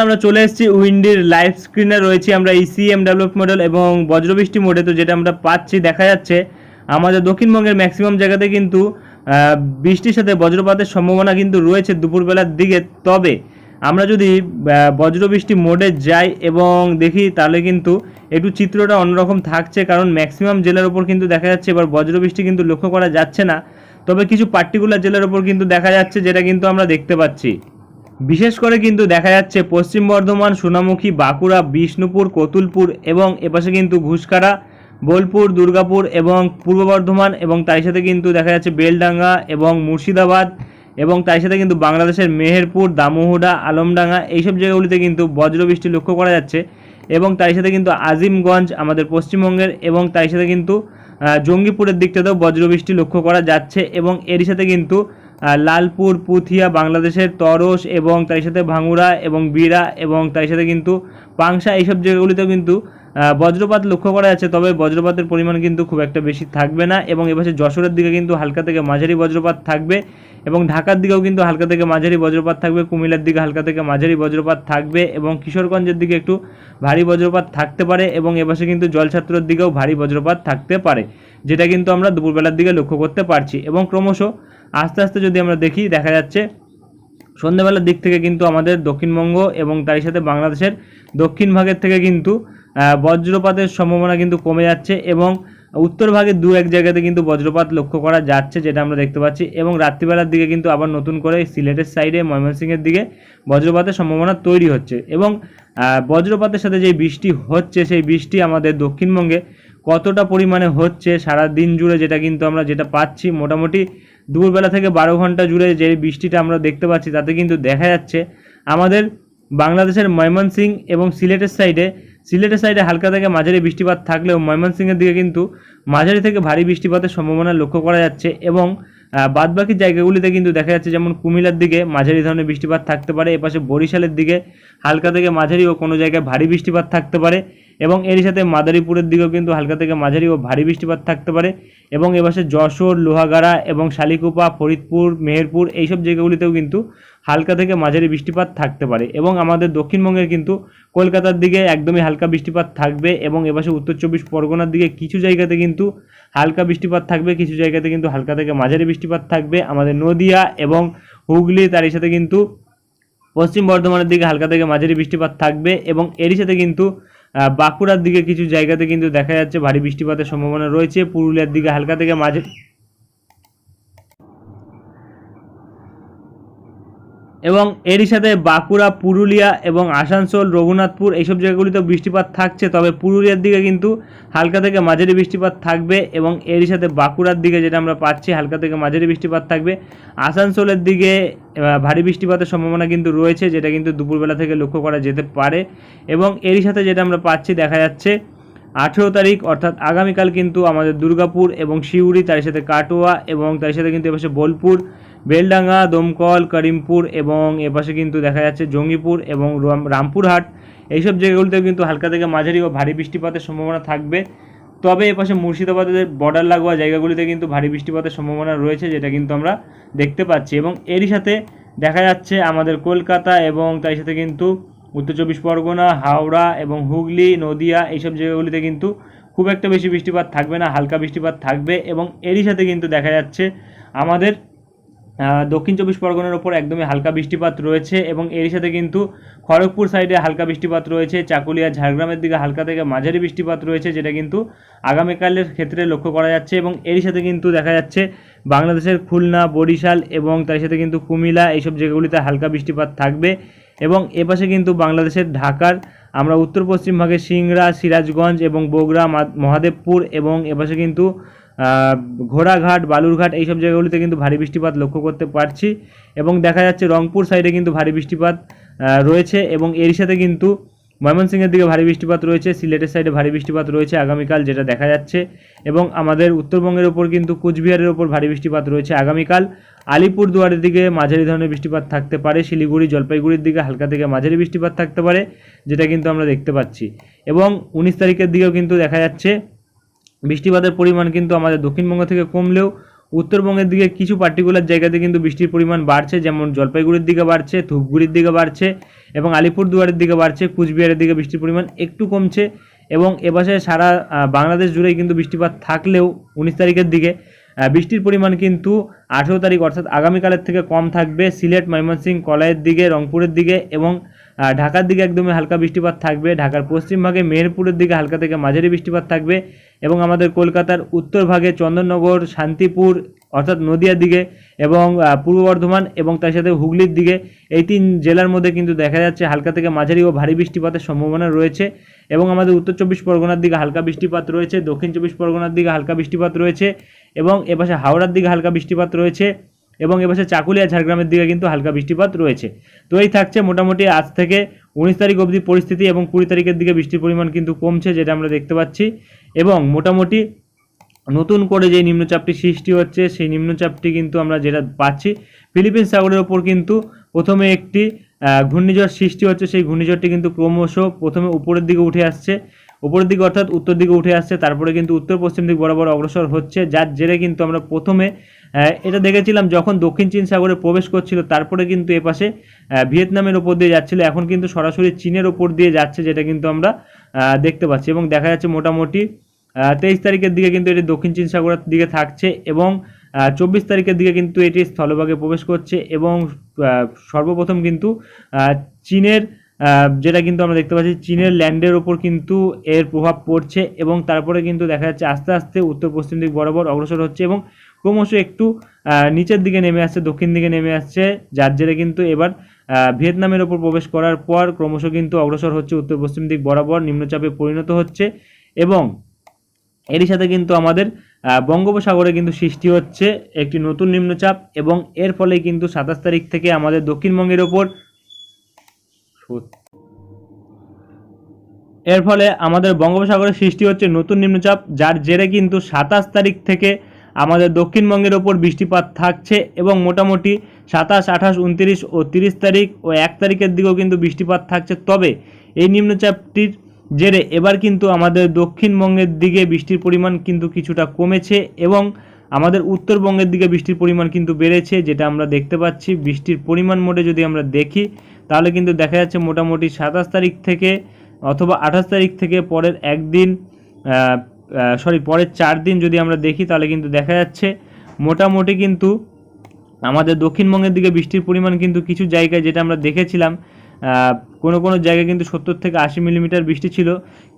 আমরা চলে এসেছি উইন্ডির লাইভ স্ক্রিনে, রয়েছি আমরা ইসিএম ডেভেলপ মডেল এবং বজ্রবৃষ্টি মোডে তো যেটা আমরা পাচ্ছি, দেখা যাচ্ছে, আমাদের দক্ষিণবঙ্গের ম্যাক্সিমাম জায়গাতে কিন্তু বৃষ্টির সাথে বজ্রপাতের সম্ভাবনা কিন্তু রয়েছে দুপুরবেলার দিকে। তবে আমরা যদি বজ্রবৃষ্টি মোডে যাই এবং দেখি, তাহলে কিন্তু একটু চিত্রটা অন্যরকম থাকছে, কারণ ম্যাক্সিমাম জেলার উপর কিন্তু দেখা যাচ্ছে এবার বজ্রবৃষ্টি কিন্তু লক্ষ্য করা যাচ্ছে না। তবে কিছু পার্টিকুলার জেলার উপর কিন্তু দেখা যাচ্ছে, যেটা কিন্তু আমরা দেখতে পাচ্ছি। বিশেষ করে কিন্তু দেখা যাচ্ছে পশ্চিম বর্ধমান, সোনামুখী, বাঁকুড়া, বিষ্ণুপুর, কতুলপুর এবং এপাশে কিন্তু ঘুষকারা, বোলপুর, দুর্গাপুর এবং পূর্ব বর্ধমান এবং তার সাথে কিন্তু দেখা যাচ্ছে বেলডাঙ্গা এবং মুর্শিদাবাদ এবং তার সাথে কিন্তু বাংলাদেশের মেহেরপুর, দামোহডা, আলমডাঙ্গা এইসব জায়গাগুলিতে কিন্তু বজ্রবৃষ্টি লক্ষ্য করা যাচ্ছে এবং তার সাথে কিন্তু আজিমগঞ্জ আমাদের পশ্চিমবঙ্গের এবং তার সাথে কিন্তু জঙ্গিপুরের দিকটাতেও বজ্রবৃষ্টি লক্ষ্য করা যাচ্ছে এবং এরই সাথে কিন্তু লালপুর, পুথিয়া, বাংলাদেশের তরস এবং তার সাথে ভাঙুরা এবং বিরা এবং তার সাথে কিন্তু পাংশা, এইসব জায়গাগুলিতেও কিন্তু বজ্রপাত লক্ষ্য করা যাচ্ছে। তবে বজ্রপাতের পরিমাণ কিন্তু খুব একটা বেশি থাকবে না এবং এপাশে যশোরের দিকে কিন্তু হালকা থেকে মাঝারি বজ্রপাত থাকবে এবং ঢাকার দিকেও কিন্তু হালকা থেকে মাঝারি বজ্রপাত থাকবে, কুমিল্লার দিকে হালকা থেকে মাঝারি বজ্রপাত থাকবে এবং কিশোরগঞ্জের দিকে একটু ভারী বজ্রপাত থাকতে পারে এবং এপাশে কিন্তু জলছাত্রর দিকেও ভারী বজ্রপাত থাকতে পারে, যেটা কিন্তু আমরা দুপুরবেলার দিকে লক্ষ্য করতে পারছি এবং ক্রমশ আস্তে আস্তে যদি আমরা দেখি, দেখা যাচ্ছে সন্ধ্যেবেলার দিক থেকে কিন্তু আমাদের দক্ষিণবঙ্গ এবং তার সাথে বাংলাদেশের দক্ষিণ ভাগের থেকে কিন্তু বজ্রপাতের সম্ভাবনা কিন্তু কমে যাচ্ছে এবং উত্তর ভাগে দু এক জায়গাতে কিন্তু বজ্রপাত লক্ষ্য করা যাচ্ছে, যেটা আমরা দেখতে পাচ্ছি এবং রাত্রিবেলার দিকে কিন্তু আবার নতুন করে সিলেটের সাইডে, ময়মনসিংহের দিকে বজ্রপাতের সম্ভাবনা তৈরি হচ্ছে এবং বজ্রপাতের সাথে যে বৃষ্টি হচ্ছে, সেই বৃষ্টি আমাদের দক্ষিণবঙ্গে কতটা পরিমাণে হচ্ছে সারা দিন জুড়ে, যেটা কিন্তু আমরা যেটা পাচ্ছি মোটামুটি দুপুরবেলা থেকে বারো ঘণ্টা জুড়ে যে বৃষ্টিটা আমরা দেখতে পাচ্ছি, তাতে কিন্তু দেখা যাচ্ছে আমাদের বাংলাদেশের ময়মনসিং এবং সিলেটের সাইডে সিলেটের সাইডে হালকা থেকে মাঝারি বৃষ্টিপাত থাকলেও ময়মনসিংহের দিকে কিন্তু মাঝারি থেকে ভারী বৃষ্টিপাতের সম্ভাবনা লক্ষ্য করা যাচ্ছে এবং বাদবাকি জায়গাগুলিতে কিন্তু দেখা যাচ্ছে যেমন কুমিল্লার দিকে মাঝারি ধরনের বৃষ্টিপাত থাকতে পারে, এপাশে বরিশালের দিকে হালকা থেকে মাঝারি ও কোনো জায়গায় ভারী বৃষ্টিপাত থাকতে পারে। এবং এরই সাথে মাদারীপুরের দিকেও কিন্তু হালকা থেকে মাঝারি ও ভারী বৃষ্টিপাত থাকতে পারে। এবং এপাশে যশোর, লোহাগাড়া এবং শালিকুপা, ফরিদপুর, মেহেরপুর এইসব জায়গাগুলিতেও কিন্তু হালকা থেকে মাঝারি বৃষ্টিপাত থাকতে পারে। এবং আমাদের দক্ষিণবঙ্গের কিন্তু কলকাতার দিকে একদমই হালকা বৃষ্টিপাত থাকবে এবং এপাশে উত্তর চব্বিশ পরগনার দিকে কিছু জায়গাতে কিন্তু হালকা বৃষ্টিপাত থাকবে, কিছু জায়গাতে কিন্তু হালকা থেকে মাঝারি বৃষ্টিপাত থাকবে। আমাদের নদিয়া এবং হুগলি তারই সাথে কিন্তু পশ্চিম বর্ধমানের দিকে হালকা থেকে মাঝারি বৃষ্টিপাত থাকবে এবং এরই সাথে কিন্তু বাঁকুড়ার দিকে কিছু জায়গাতে কিন্তু দেখা যাচ্ছে ভারী বৃষ্টিপাতের সম্ভাবনা রয়েছে। পুরুলিয়ার দিকে হালকা থেকে মাঝারি এবং এরই সাথে বাঁকুড়া, পুরুলিয়া এবং আসানসোল, রঘুনাথপুর এইসব জায়গাগুলিতেও বৃষ্টিপাত থাকছে। তবে পুরুলিয়ার দিকে কিন্তু হালকা থেকে মাঝারি বৃষ্টিপাত থাকবে এবং এরই সাথে বাঁকুড়ার দিকে যেটা আমরা পাচ্ছি, হালকা থেকে মাঝারি বৃষ্টিপাত থাকবে। আসানসোলের দিকে ভারী বৃষ্টিপাতের সম্ভাবনা কিন্তু রয়েছে, যেটা কিন্তু দুপুরবেলা থেকে লক্ষ্য করা যেতে পারে। এবং এরই সাথে যেটা আমরা পাচ্ছি দেখা যাচ্ছে, আঠেরো তারিখ, অর্থাৎ আগামীকাল কিন্তু আমাদের দুর্গাপুর এবং শিউরি তার সাথে কাটোয়া এবং তার সাথে কিন্তু এপাশে বোলপুর বেলডাঙ্গা, দমকল, করিমপুর এবং এপাশে কিন্তু দেখা যাচ্ছে জঙ্গিপুর এবং রাম- রামপুরহাট। এইসব জায়গাগুলিতেও কিন্তু হালকা থেকে মাঝারি ও ভারী বৃষ্টিপাতের সম্ভাবনা থাকবে। তবে এপাশে মুর্শিদাবাদের বর্ডার লাগোয়া জায়গাগুলিতে কিন্তু ভারী বৃষ্টিপাতের সম্ভাবনা রয়েছে, যেটা কিন্তু আমরা দেখতে পাচ্ছি। এবং এরই সাথে দেখা যাচ্ছে আমাদের কলকাতা এবং তার সাথে কিন্তু উত্তর চব্বিশ পরগনা, হাওড়া এবং হুগলি, নদিয়া এইসব জায়গাগুলিতে কিন্তু খুব একটা বেশি বৃষ্টিপাত থাকবে না, হালকা বৃষ্টিপাত থাকবে। এবং এরই সাথে কিন্তু দেখা যাচ্ছে আমাদের দক্ষিণ চব্বিশ পরগনার ওপর একদমই হালকা বৃষ্টিপাত রয়েছে এবং এরই সাথে কিন্তু খড়গপুর সাইডে হালকা বৃষ্টিপাত রয়েছে, চাকুলিয়া, ঝাড়গ্রামের দিকে হালকা থেকে মাঝারি বৃষ্টিপাত রয়েছে, যেটা কিন্তু আগামীকালের ক্ষেত্রে লক্ষ্য করা যাচ্ছে এবং এরই সাথে কিন্তু দেখা যাচ্ছে বাংলাদেশের খুলনা, বরিশাল এবং তার সাথে কিন্তু কুমিলা এইসব জায়গাগুলিতে হালকা বৃষ্টিপাত থাকবে এবং এপাশে কিন্তু বাংলাদেশের ঢাকার, আমরা উত্তর পশ্চিম ভাগে সিংড়া, সিরাজগঞ্জ এবং বগুড়া মহাদেবপুর এবং এপাশে কিন্তু ঘোড়াঘাট, বালুরঘাট এইসব জায়গাগুলিতে কিন্তু ভারী বৃষ্টিপাত লক্ষ্য করতে পারছি এবং দেখা যাচ্ছে রংপুর সাইডে কিন্তু ভারী বৃষ্টিপাত রয়েছে এবং এর সাথে কিন্তু ময়মনসিংহের দিকে ভারী বৃষ্টিপাত রয়েছে, সিলেটের সাইডে ভারী বৃষ্টিপাত রয়েছে আগামীকাল যেটা দেখা যাচ্ছে এবং আমাদের উত্তরবঙ্গের ওপর কিন্তু কুচবিহারের ওপর ভারী বৃষ্টিপাত রয়েছে আগামীকাল। আলিপুরদুয়ারের দিকে মাঝারি ধরনের বৃষ্টিপাত থাকতে পারে, শিলিগুড়ি, জলপাইগুড়ির দিকে হালকা থেকে মাঝারি বৃষ্টিপাত থাকতে পারে, যেটা কিন্তু আমরা দেখতে পাচ্ছি। এবং উনিশ তারিখের দিকেও কিন্তু দেখা যাচ্ছে বৃষ্টিপাতের পরিমাণ কিন্তু আমাদের দক্ষিণবঙ্গ থেকে কমলেও উত্তরবঙ্গের দিকে কিছু পার্টিকুলার জায়গাতে কিন্তু বৃষ্টির পরিমাণ বাড়ছে, যেমন জলপাইগুড়ির দিকে বাড়ছে, ধূপগুড়ির দিকে বাড়ছে এবং আলিপুরদুয়ারের দিকে বাড়ছে, কুচবিহারের দিকে বৃষ্টির পরিমাণ একটু কমছে এবং এপাশে সারা বাংলাদেশ জুড়েই কিন্তু বৃষ্টিপাত থাকলেও উনিশ তারিখের দিকে বৃষ্টির পরিমাণ কিন্তু আঠেরো তারিখ অর্থাৎ আগামীকালের থেকে কম থাকবে সিলেট, ময়মনসিংহ, কলাইয়ের দিকে, রংপুরের দিকে এবং ঢাকার দিকে একদমই হালকা বৃষ্টিপাত থাকবে, ঢাকার পশ্চিম ভাগে মেহেরপুরের দিকে হালকা থেকে মাঝারি বৃষ্টিপাত থাকবে এবং আমাদের কলকাতার উত্তর ভাগে চন্দননগর, শান্তিপুর, অর্থাৎ নদিয়ার দিকে এবং পূর্ব বর্ধমান এবং তার সাথে হুগলির দিকে এই তিন জেলার মধ্যে কিন্তু দেখা যাচ্ছে হালকা থেকে মাঝারি ও ভারী বৃষ্টিপাতের সম্ভাবনা রয়েছে এবং আমাদের উত্তর চব্বিশ পরগনার দিকে হালকা বৃষ্টিপাত রয়েছে, দক্ষিণ চব্বিশ পরগনার দিকে হালকা বৃষ্টিপাত রয়েছে এবং এপাশে হাওড়ার দিকে হালকা বৃষ্টিপাত রয়েছে। এবং এপাশে চাকুলিয়া, ঝাড়গ্রামের দিকে কিন্তু হালকা বৃষ্টিপাত রয়েছে। তো এই থাকছে মোটামুটি আজ থেকে উনিশ তারিখ অবধি পরিস্থিতি এবং কুড়ি তারিখের দিকে বৃষ্টির পরিমাণ কিন্তু কমছে, যেটা আমরা দেখতে পাচ্ছি। এবং মোটামুটি নতুন করে যে নিম্নচাপটি সৃষ্টি হচ্ছে, সেই নিম্নচাপটি কিন্তু আমরা যেটা পাচ্ছি, ফিলিপিন্স সাগরের ওপর কিন্তু প্রথমে একটি ঘূর্ণিঝড় সৃষ্টি হচ্ছে, সেই ঘূর্ণিঝড়টি কিন্তু ক্রমশ প্রথমে উপরের দিকে উঠে আসছে। উপরের দিকে অর্থাৎ উত্তর দিকে উঠে আসছে, তারপরে কিন্তু উত্তর পশ্চিম দিক বরাবর অগ্রসর হচ্ছে, যার জেরে কিন্তু আমরা প্রথমে এটা দেখেছিলাম যখন দক্ষিণ চীন সাগরে প্রবেশ করছিল, তারপরে কিন্তু এপাশে ভিয়েতনামের ওপর দিয়ে যাচ্ছিল, এখন কিন্তু সরাসরি চীনের ওপর দিয়ে যাচ্ছে যেটা কিন্তু আমরা দেখতে পাচ্ছি এবং দেখা যাচ্ছে মোটামুটি তেইশ তারিখের দিকে কিন্তু এটি দক্ষিণ চীন সাগরের দিকে থাকছে এবং চব্বিশ তারিখের দিকে কিন্তু এটি স্থলভাগে প্রবেশ করছে এবং সর্বপ্রথম কিন্তু চীনের যেটা কিন্তু আমরা দেখতে পাচ্ছি চীনের ল্যান্ডের ওপর কিন্তু এর প্রভাব পড়ছে এবং তারপরে কিন্তু দেখা যাচ্ছে আস্তে আস্তে উত্তর পশ্চিম দিক বরাবর অগ্রসর হচ্ছে এবং ক্রমশ একটু নিচের দিকে নেমে আসছে, দক্ষিণ দিকে নেমে আসছে, যার জেরে কিন্তু এবার ভিয়েতনামের ওপর প্রবেশ করার পর ক্রমশ কিন্তু অগ্রসর হচ্ছে উত্তর পশ্চিম দিক বরাবর, নিম্নচাপে পরিণত হচ্ছে এবং এরই সাথে কিন্তু আমাদের বঙ্গোপসাগরে কিন্তু সৃষ্টি হচ্ছে একটি নতুন নিম্নচাপ এবং এর ফলে কিন্তু সাতাশ তারিখ থেকে আমাদের দক্ষিণবঙ্গের ওপর এর ফলে আমাদের বঙ্গোপসাগরে সৃষ্টি হচ্ছে নতুন নিম্নচাপ, যার জেরে কিন্তু সাতাশ তারিখ থেকে আমাদের দক্ষিণবঙ্গের ওপর বৃষ্টিপাত থাকছে এবং মোটামুটি সাতাশ, আঠাশ, উনত্রিশ ও তিরিশ তারিখ ও এক তারিখের দিকেও কিন্তু বৃষ্টিপাত থাকছে। তবে এই নিম্নচাপটির জেরে এবার কিন্তু আমাদের দক্ষিণবঙ্গের দিকে বৃষ্টির পরিমাণ কিন্তু কিছুটা কমেছে এবং আমাদের উত্তরবঙ্গের দিকে বৃষ্টির পরিমাণ কিন্তু বেড়েছে, যেটা আমরা দেখতে পাচ্ছি। বৃষ্টির পরিমাণ মোটে যদি আমরা দেখি, তাহলে কিন্তু দেখা যাচ্ছে মোটামুটি সাতাশ তারিখ থেকে অথবা আঠাশ তারিখ থেকে পরের একদিন সরি পরের চার দিন যদি আমরা দেখি, তাহলে কিন্তু দেখা যাচ্ছে মোটামুটি কিন্তু আমাদের দক্ষিণবঙ্গের দিকে বৃষ্টির পরিমাণ কিন্তু কিছু জায়গায় যেটা আমরা দেখেছিলাম কোনো কোনো জায়গায় কিন্তু সত্তর থেকে আশি মিলিমিটার বৃষ্টি ছিল।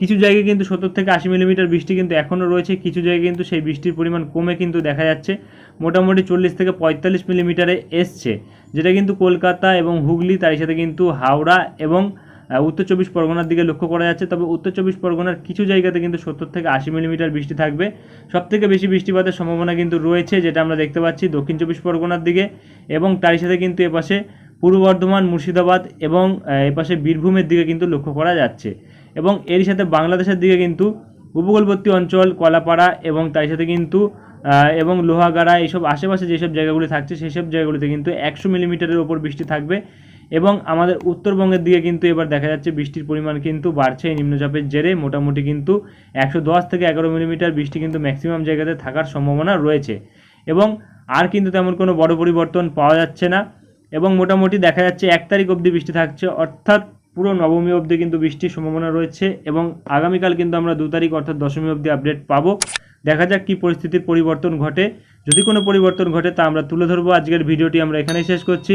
কিছু জায়গায় কিন্তু সত্তর থেকে আশি মিলিমিটার বৃষ্টি কিন্তু এখনও রয়েছে। কিছু জায়গায় কিন্তু সেই বৃষ্টির পরিমাণ কমে কিন্তু দেখা যাচ্ছে। মোটামুটি চল্লিশ থেকে পঁয়তাল্লিশ মিলিমিটারে এসছে, যেটা কিন্তু কলকাতা এবং হুগলি তার সাথে কিন্তু হাওড়া এবং উত্তর চব্বিশ পরগনার দিকে লক্ষ্য করা যাচ্ছে, তবে উত্তর চব্বিশ পরগনার কিছু জায়গাতে কিন্তু সত্তর থেকে আশি মিলিমিটার বৃষ্টি থাকবে। সব থেকে বেশি বৃষ্টিপাতের সম্ভাবনা কিন্তু রয়েছে, যেটা আমরা দেখতে পাচ্ছি দক্ষিণ চব্বিশ পরগনার দিকে এবং তারই সাথে কিন্তু এপাশে পূর্ব বর্ধমান, মুর্শিদাবাদ এবং এপাশে বীরভূমের দিকে কিন্তু লক্ষ্য করা যাচ্ছে। এবং এরই সাথে বাংলাদেশের দিকে কিন্তু উপকূলবর্তী অঞ্চল, কলাপাড়া এবং তার সাথে কিন্তু এবং লোহাগাড়া, এইসব আশেপাশে যেসব জায়গাগুলি থাকছে সেই সব জায়গাগুলিতে কিন্তু একশো মিলিমিটারের ওপর বৃষ্টি থাকবে। এবং আমাদের উত্তরবঙ্গের দিকে কিন্তু এবার দেখা যাচ্ছে বৃষ্টির পরিমাণ কিন্তু বাড়ছে। এই নিম্নচাপের জেরে মোটামুটি কিন্তু একশো দশ থেকে এগারো মিলিমিটার বৃষ্টি কিন্তু ম্যাক্সিমাম জায়গাতে থাকার সম্ভাবনা রয়েছে। এবং আর কিন্তু তেমন কোনো বড় পরিবর্তন পাওয়া যাচ্ছে না এবং মোটামুটি দেখা যাচ্ছে এক তারিখ অবধি বৃষ্টি থাকছে, অর্থাৎ পুরো নবমী অবধি কিন্তু বৃষ্টির সম্ভাবনা রয়েছে এবং আগামীকাল কিন্তু আমরা দু তারিখ অর্থাৎ দশমী অবধি আপডেট পাবো। দেখা যাক কী পরিস্থিতির পরিবর্তন ঘটে। যদি কোনো পরিবর্তন ঘটে তা আমরা তুলে ধরবো। আজকের ভিডিওটি আমরা এখানেই শেষ করছি।